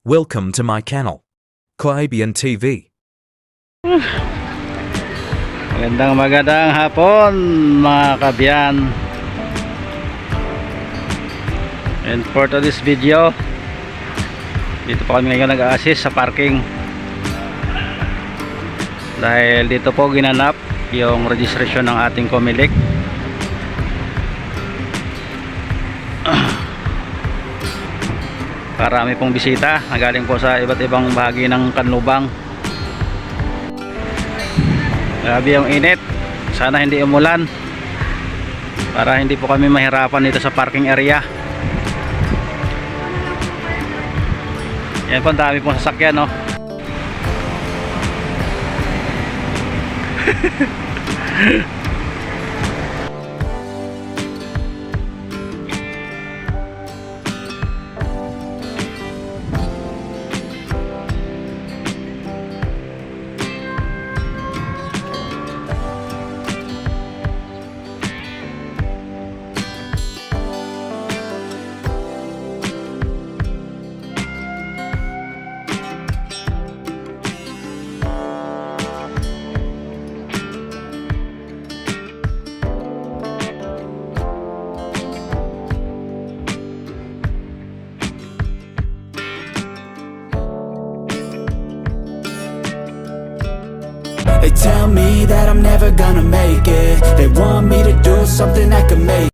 Welcome to my channel. Kaibian TV. Magandang magandang hapon mga kabyan And for today's video Dito po kami ngayon nag-assist sa parking Dahil dito po ginanap yung registration ng ating Comelec Karami pong bisita Nagaling po sa iba't ibang bahagi ng Kanlubang Grabe yung init. Sana hindi umulan. Para hindi po kami mahirapan dito sa parking area. Yan po, ang dami pong sasakyan, no? They tell me that I'm never gonna make it. They want me to do something that could make